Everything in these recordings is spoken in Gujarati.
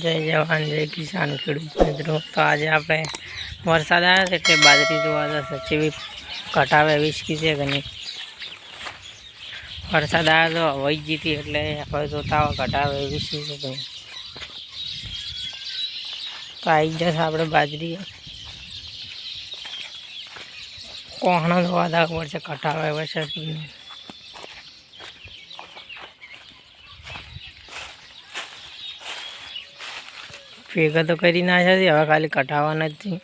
જય જવાન જય કિસાન ખેડૂત મિત્રો તો આજે આપણે વરસાદ આવ્યો છે એટલે બાજરી જોવા જશે જેવી કટાવે વિસકી છે કે નહીં વરસાદ આવ્યો તો વહી જીતી એટલે હવે જોતા હોય કટાવે વિસકી છે. કે નહીં તો આવી જશે આપણે બાજરી. કોહણો જોવા જવું પડશે કટાવે વરસાદ ભેગા તો કરી નાખ્યા છે, હવે ખાલી જ છે.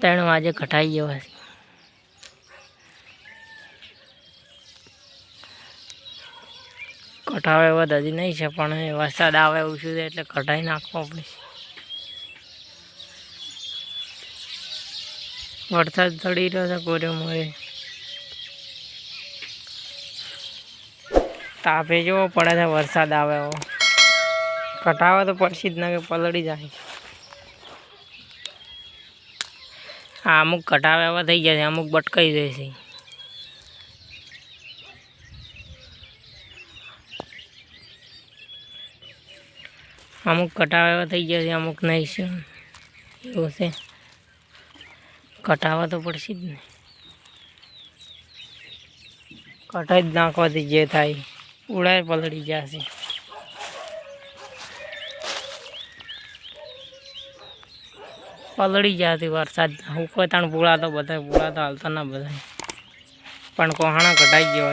ત્રણ વાગે કટાઈ ગયો હશે. કટાવે એવા હજી નહીં છે, પણ વરસાદ આવે એવું શું છે એટલે કટાઈ નાખવો પડશે. વરસાદ ચડી રહ્યો છે કોરે મોરે. તાપે જેવો પડે છે, વરસાદ આવે એવો. કટાવે તો પડશે જ, ના કે પલળી જાય. આ અમુક કટાવે એવા થઈ ગયા છે, અમુક બટકાઈ જાય છે. અમુક કટાવા એવા થઈ ગયા છે, અમુક નહીં છે. એવું છે. કટાવા તો પડશે જ ને. કટાઈ જ નાખવાથી જે થાય. ઉડાય પલળી જશે પલળી જતી વરસાદ. હું કોઈ તાણ પૂળા તો બધા પૂળા તો હાલતા ના બધા પણ કોહાણા કઢાઈ ગયો